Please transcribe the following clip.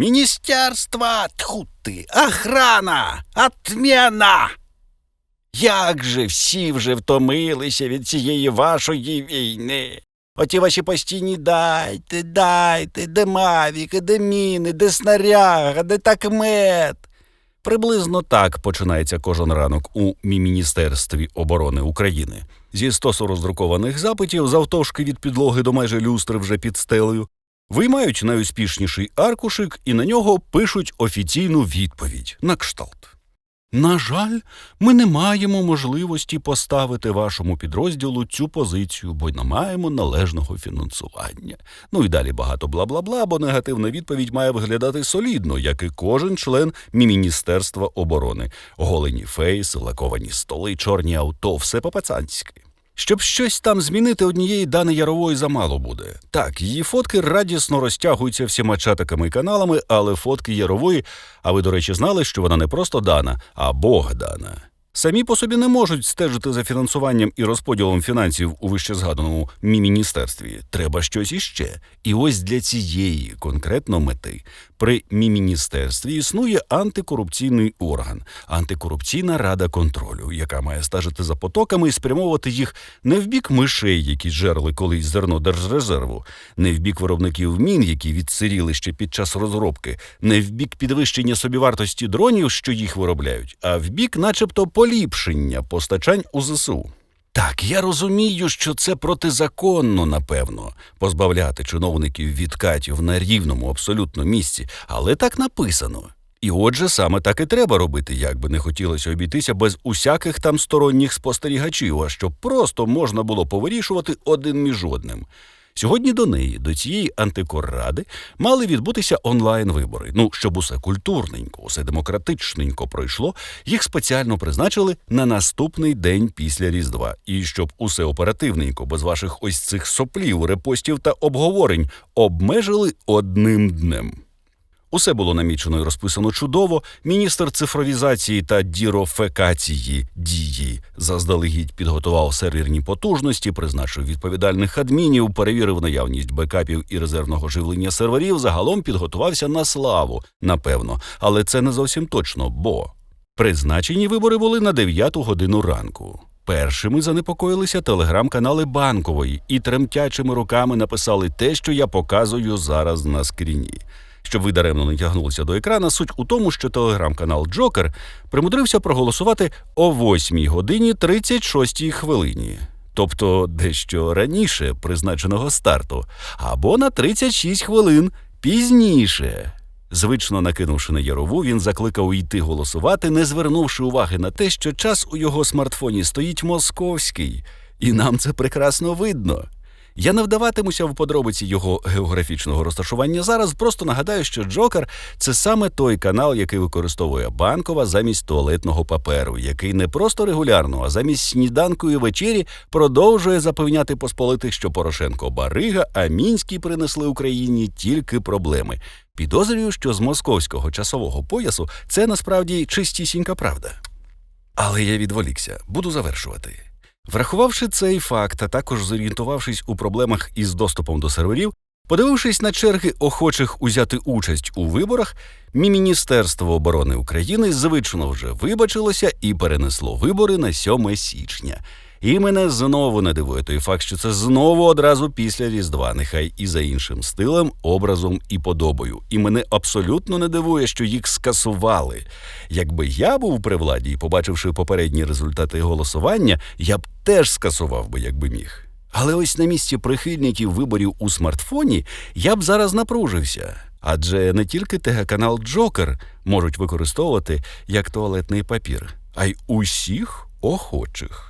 Міністерство, тьху ти, охрана, отмена. Як же всі вже втомилися від цієї вашої війни? Оті ваші постійні дайте, дайте, де мавіки, де міни, де снаряга, де такмет. Приблизно так починається кожен ранок у Міністерстві оборони України. Зі стосу роздрукованих запитів, завтовшки від підлоги до майже люстри вже під стелею, виймають найуспішніший аркушик і на нього пишуть офіційну відповідь на кшталт. На жаль, ми не маємо можливості поставити вашому підрозділу цю позицію, бо не маємо належного фінансування. Ну і далі багато бла бла бла, бо негативна відповідь має виглядати солідно, як і кожен член Міністерства оборони. Голені фейси, лаковані столи, чорні авто, все по-пацанськи. Щоб щось там змінити, однієї Дани Ярової замало буде. Так, її фотки радісно розтягуються всіма чатиками і каналами, але фотки Ярової, а ви, до речі, знали, що вона не просто Дана, а Богдана. Самі по собі не можуть стежити за фінансуванням і розподілом фінансів у вищезгаданому міністерстві. Треба щось іще. І ось для цієї конкретно мети при міністерстві існує антикорупційний орган, антикорупційна рада контролю, яка має стежити за потоками і спрямовувати їх не в бік мишей, які жерли колись зерно держрезерву, не в бік виробників мін, які відсиріли ще під час розробки, не в бік підвищення собівартості дронів, що їх виробляють, а в бік, начебто, поліпшення постачань у ЗСУ. Так, я розумію, що це протизаконно, напевно, позбавляти чиновників відкатів на рівному абсолютно місці, але так написано. І отже, саме так і треба робити, як би не хотілося обійтися без усяких там сторонніх спостерігачів, а щоб просто можна було повирішувати один між одним. Сьогодні до неї, до цієї антикорради, мали відбутися онлайн-вибори. Ну, щоб усе культурненько, усе демократичненько пройшло, їх спеціально призначили на наступний день після Різдва. І щоб усе оперативненько, без ваших ось цих соплів, репостів та обговорень, обмежили одним днем. Усе було намічено і розписано чудово. Міністр цифровізації та дірофекації дії заздалегідь підготував серверні потужності, призначив відповідальних адмінів, перевірив наявність бекапів і резервного живлення серверів. Загалом підготувався на славу, напевно, але це не зовсім точно, бо призначені вибори були на 9 годину ранку. Першими занепокоїлися телеграм-канали банкової і тремтячими руками написали те, що я показую зараз на скріні. Щоб ви даремно не тягнулися до екрана, суть у тому, що телеграм-канал Джокер примудрився проголосувати о 8 годині 36 хвилині, тобто дещо раніше призначеного старту, або на 36 хвилин пізніше. Звично накинувши на ярову, він закликав йти голосувати, не звернувши уваги на те, що час у його смартфоні стоїть московський, і нам це прекрасно видно. Я не вдаватимуся в подробиці його географічного розташування зараз. Просто нагадаю, що Джокер це саме той канал, який використовує банкова замість туалетного паперу, який не просто регулярно, а замість сніданку і вечері продовжує запевняти посполитих, що Порошенко барига, а мінські принесли Україні тільки проблеми. Підозрюю, що з московського часового поясу це насправді чистісінька правда. Але я відволікся, буду завершувати. Врахувавши цей факт, а також зорієнтувавшись у проблемах із доступом до серверів, подивившись на черги охочих узяти участь у виборах, Міністерство оборони України звично вже вибачилося і перенесло вибори на 7 січня. І мене знову не дивує той факт, що це знову одразу після Різдва, нехай і за іншим стилем, образом і подобою. І мене абсолютно не дивує, що їх скасували. Якби я був при владі і побачивши попередні результати голосування, я б теж скасував би, якби міг. Але ось на місці прихильників виборів у смартфоні я б зараз напружився. Адже не тільки ТГ-канал Джокер можуть використовувати як туалетний папір, а й усіх охочих.